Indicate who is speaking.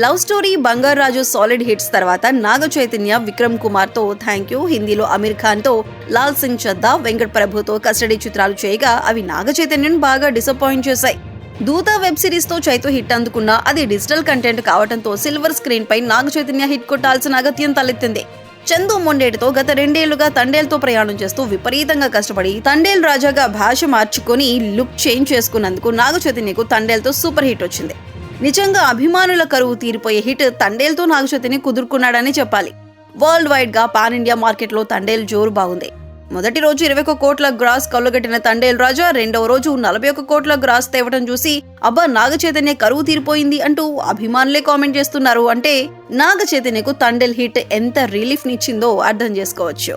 Speaker 1: Love story Bangarraju solid hits తర్వాత నాగ చైతన్య విక్రమ్ కుమార్తో thank you. హిందీలో అమీర్ ఖాన్తో లాల్ సింగ్ చద్దా వెంకట్ ప్రభుతో కస్టడీ చిత్రాలు చేయగా అవి నాగ చైతన్యను బాగా డిసప్పాయింట్ చేశాయి. దూత వెబ్ సిరీస్తో చైతు హిట్ అందుకున్న అది డిజిటల్ కంటెంట్ కావడంతో సిల్వర్ స్క్రీన్ పై నాగ చైతన్య హిట్ కొట్టాల్సిన అగత్యం తలెత్తింది. చందు మొండేటితో గత రెండేళ్ళుగా తండేల్తో ప్రయాణం చేస్తూ విపరీతంగా కష్టపడి తండేల్ రాజాగా భాష మార్చుకొని లుక్ చేంజ్ చేసుకున్నందుకు నాగ చైతన్యకు తండేల్తో సూపర్ హిట్ వచ్చింది. నిజంగా అభిమానుల కరువు తీరిపోయే హిట్ తండేల్తో నాగ కుదుర్కున్నాడని చెప్పాలి. వరల్డ్ వైడ్గా పాన్ ఇండియా మార్కెట్లో తండేల్ జోరు బాగుంది. మొదటి రోజు ఇరవై ఒక కోట్ల గ్రాస్ కళ్ళుగట్టిన తండేల్ రాజా రెండవ రోజు నలభై ఒక కోట్ల గ్రాస్ తేవటం చూసి అబ్బా నాగ చైతన్య కరువు తీరిపోయింది అంటూ అభిమానులే కామెంట్ చేస్తున్నారు. అంటే నాగ చైతన్యకు తండేల్ హిట్ ఎంత రిలీఫ్ నిచ్చిందో అర్థం చేసుకోవచ్చు.